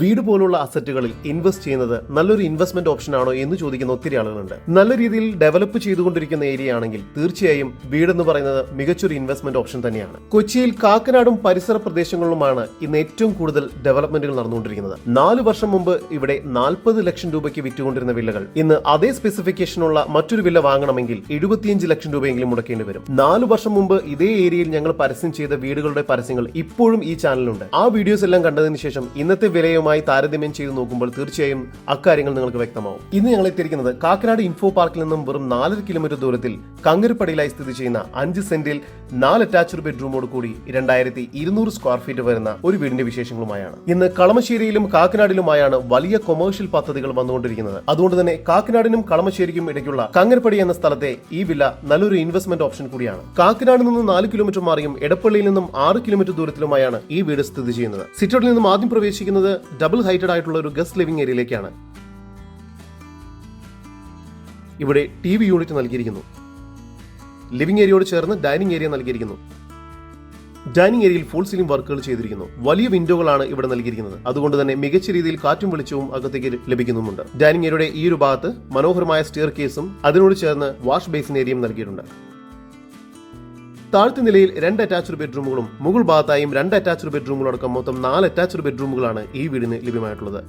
വീട് പോലുള്ള അസറ്റുകളിൽ ഇൻവെസ്റ്റ് ചെയ്യുന്നത് നല്ലൊരു ഇൻവെസ്റ്റ്മെന്റ് ഓപ്ഷൻ ആണോ എന്ന് ചോദിക്കുന്ന ഒത്തിരി ആളുകളുണ്ട്. നല്ല രീതിയിൽ ഡെവലപ്പ് ചെയ്തുകൊണ്ടിരിക്കുന്ന ഏരിയ ആണെങ്കിൽ തീർച്ചയായും വീടെന്ന് പറയുന്നത് മികച്ചൊരു ഇൻവെസ്റ്റ്മെന്റ് ഓപ്ഷൻ തന്നെയാണ്. കൊച്ചിയിൽ കാക്കനാടും പരിസര പ്രദേശങ്ങളിലുമാണ് ഇന്ന് ഏറ്റവും കൂടുതൽ ഡെവലപ്മെന്റുകൾ നടന്നുകൊണ്ടിരിക്കുന്നത്. നാല് വർഷം മുമ്പ് ഇവിടെ നാൽപ്പത് ലക്ഷം രൂപയ്ക്ക് വിറ്റുകൊണ്ടിരുന്ന വില്ലകൾ. ഇന്ന് അതേ സ്പെസിഫിക്കേഷനുള്ള മറ്റൊരു വില്ല വാങ്ങണമെങ്കിൽ എഴുപത്തിയഞ്ച് ലക്ഷം രൂപയെങ്കിലും മുടക്കേണ്ടി വരും. നാല് വർഷം മുമ്പ് ഇതേ ഏരിയയിൽ ഞങ്ങൾ പരസ്യം ചെയ്ത വീടുകളുടെ പരസ്യങ്ങൾ ഇപ്പോഴും ഈ ചാനലിലുണ്ട്. ആ വീഡിയോസ് എല്ലാം കണ്ടതിന് ശേഷം ഇന്നത്തെ വിലയുമായി താരതമ്യം ചെയ്ത് നോക്കുമ്പോൾ തീർച്ചയായും അക്കാര്യങ്ങൾ നിങ്ങൾക്ക് വ്യക്തമാവും. ഇന്ന് ഞങ്ങൾ എത്തിയിരിക്കുന്നത് കാക്കനാട് ഇൻഫോ പാർക്കിൽ നിന്നും വെറും നാലര കിലോമീറ്റർ ദൂരത്തിൽ കങ്കരപ്പടിയിലായി സ്ഥിതി ചെയ്യുന്ന അഞ്ച് സെന്റിൽ നാല് അറ്റാച്ച്ഡ് ബെഡ്റൂമോട് കൂടി രണ്ടായിരത്തി ഇരുന്നൂറ് സ്ക്വയർ ഫീറ്റ് വരുന്ന ഒരു വീടിന്റെ വിശേഷങ്ങളുമായാണ്. ഇന്ന് കളമശ്ശേരിയിലും കാക്കനാടിലുമായാണ് വലിയ കൊമേഴ്ഷ്യൽ പദ്ധതികൾ വന്നുകൊണ്ടിരിക്കുന്നത്. അതുകൊണ്ട് തന്നെ കാക്കനാടിനും കളമശ്ശേരിക്കും ഇടയ്ക്കുള്ള കങ്ങരപ്പടി എന്ന സ്ഥലത്തെ ഈ വില നല്ലൊരു ഇൻവെസ്റ്റ്മെന്റ് ഓപ്ഷൻ കൂടിയാണ്. കാക്കനാട് നിന്നും നാല് കിലോമീറ്റർ മാറിയും എടപ്പള്ളിയിൽ നിന്നും ആറ് കിലോമീറ്റർ ദൂരത്തിലുമായാണ് ഈ വീട് സ്ഥിതി ചെയ്യുന്നത്. സിറ്റോഡിൽ നിന്നും ആദ്യം പ്രവേശിക്കുന്നത് ഡബിൾ ഹൈറ്റഡ് ആയിട്ടുള്ള ഒരു ഗസ്റ്റ് ലിവിംഗ് ഏരിയയിലേക്കാണ് ഇവിടെ ടി വി യൂണിറ്റ് നൽകിയിരിക്കുന്നു. ലിവിംഗ് ഏരിയയോട് ചേർന്ന് ഡൈനിങ് ഏരിയ നൽകിയിരിക്കുന്നു. ഡൈനിങ് ഏരിയയിൽ ഫുൾ സീലിംഗ് വർക്കുകൾ ചെയ്തിരിക്കുന്നു. വലിയ വിൻഡോകളാണ് ഇവിടെ നൽകിയിരിക്കുന്നത്. അതുകൊണ്ട് തന്നെ മികച്ച രീതിയിൽ കാറ്റും വെളിച്ചവും അകത്തേക്ക് ലഭിക്കുന്നുമുണ്ട്. ഡൈനിങ് ഏരിയയുടെ ഈ ഒരു ഭാഗത്ത് മനോഹരമായ സ്റ്റെയർ കേസും അതിനോട് ചേർന്ന് വാഷ് ബേസിൻ ഏരിയയും നൽകിയിട്ടുണ്ട്. താഴത്തെ നിലയിൽ രണ്ട് അറ്റാച്ച്ഡ് ബെഡ്റൂമുകളും മുകൾ ഭാഗത്തായും രണ്ട് അറ്റാച്ച്ഡ് ബെഡ്റൂമുകളും അടക്കം മൊത്തം നാല് അറ്റാച്ച്ഡ് ബെഡ്റൂമുകളാണ് ഈ വീടിന് ലഭ്യമായിട്ടുള്ളത്.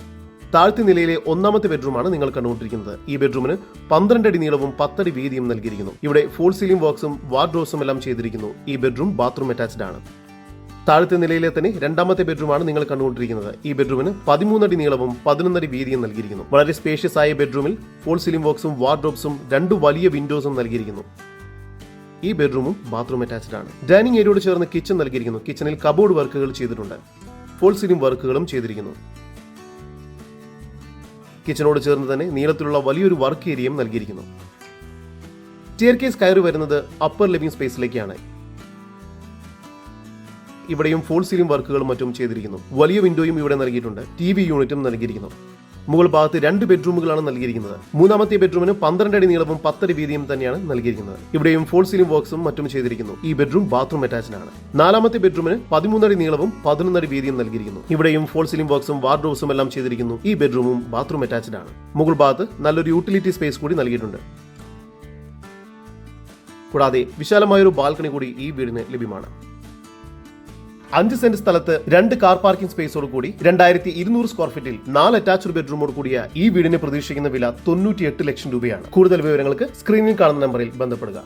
താഴ്ത്തി നിലയിലെ ഒന്നാമത്തെ ബെഡ്റൂമാണ് നിങ്ങൾ കണ്ടുകൊണ്ടിരിക്കുന്നത്. ഈ ബെഡ്റൂമിന് പന്ത്രണ്ട് അടി നീളവും പത്തടി വീതിയും നൽകിയിരിക്കുന്നു. ഇവിടെ ഫുൾ സീലിംഗ് വർക്ക്സും വാർഡ്രോസും എല്ലാം ചെയ്തിരിക്കുന്നു. ഈ ബെഡ്റൂം ബാത്റൂം അറ്റാച്ച്ഡ് ആണ്. താഴത്തെ നിലയിലെ തന്നെ രണ്ടാമത്തെ ബെഡ്റൂമാണ് നിങ്ങൾ കണ്ടുകൊണ്ടിരിക്കുന്നത്. ഈ ബെഡ്റൂമിന് പതിമൂന്നടി നീളവും പതിനൊന്നടി വീതിയും നൽകിയിരിക്കുന്നു. വളരെ സ്പേഷ്യസ് ആയ ബെഡ്റൂമിൽ ഫോൾ സീലിംഗ് ബോക്സും വാർഡ്രോബ്സും രണ്ട് വലിയ വിൻഡോസും നൽകിയിരിക്കുന്നു. ഈ ബെഡ്റൂമും ബാത്റൂം അറ്റാച്ച്ഡ് ആണ്. ഡൈനിങ് ഏരിയയോട് ചേർന്ന് കിച്ചൺ നൽകിയിരിക്കുന്നു. കിച്ചണിൽ കബോർഡ് വർക്കുകൾ ചെയ്തിട്ടുണ്ട്. ഫുൾ സീലിംഗ് വർക്കുകളും ചെയ്തിരിക്കുന്നു. കിച്ചനോട് ചേർന്ന് തന്നെ നീളത്തിലുള്ള വലിയൊരു വർക്ക് ഏരിയയും നൽകിയിരിക്കുന്നു. സ്റ്റെയർ കേസ് കയറി വരുന്നത് അപ്പർ ലിവിംഗ് സ്പേസിലേക്കാണ് ഇവിടെയും ഫോൾ സീലിംഗ് വർക്കുകളും മറ്റും ചെയ്തിരിക്കുന്നു. വലിയ വിൻഡോയും ഇവിടെ നൽകിയിട്ടുണ്ട്. ടി വി യൂണിറ്റും നൽകിയിരിക്കുന്നു. മുകൾ ഭാഗത്ത് രണ്ട് ബെഡ്റൂമുകളാണ് നൽകിയിരിക്കുന്നത്. മൂന്നാമത്തെ ബെഡ്റൂമിന് പന്ത്രണ്ട് അടി നീളവും പത്തടി വീതിയും തന്നെയാണ് നൽകിയിരിക്കുന്നത്. ഇവിടെയും ഫോൾ സീലിംഗ് ബോക്സും മറ്റും ചെയ്തിരിക്കുന്നു. ഈ ബെഡ്റൂം ബാത്റൂം ആണ്. നാലാമത്തെ ബെഡ്റൂമിന് പതിമൂന്നടി നീളവും പതിനൊന്നടി വീതിയും നൽകിയിരിക്കുന്നു. ഇവിടെയും ഫോൾ സീലിംഗ് ബോക്സും വാർഡ്രോബ്സും എല്ലാം ചെയ്തിരിക്കുന്നു. ഈ ബെഡ്റൂമും ബാത്റൂം അറ്റാച്ച്ഡ് ആണ്. മുകൾ ഭാഗത്ത് നല്ലൊരു യൂട്ടിലിറ്റി സ്പേസ് കൂടി നൽകിയിട്ടുണ്ട്. കൂടാതെ വിശാലമായൊരു ബാൽക്കണി കൂടി ഈ വീടിന് ലഭ്യമാണ്. അഞ്ച് സെന്റ് സ്ഥലത്ത് രണ്ട് കാർ പാർക്കിംഗ് സ്പേസോട് കൂടി രണ്ടായിരത്തി ഇരുന്നൂറ് സ്ക്വയർ ഫീറ്റിൽ നാല് അറ്റാച്ച്ഡ് ബെഡ്റൂമോട് കൂടിയ ഈ വീടിന് പ്രതീക്ഷിക്കുന്ന വില തൊണ്ണൂറ്റിയെട്ട് ലക്ഷം രൂപയാണ്. കൂടുതൽ വിവരങ്ങൾക്ക് സ്ക്രീനിൽ കാണുന്ന നമ്പറിൽ ബന്ധപ്പെടുക.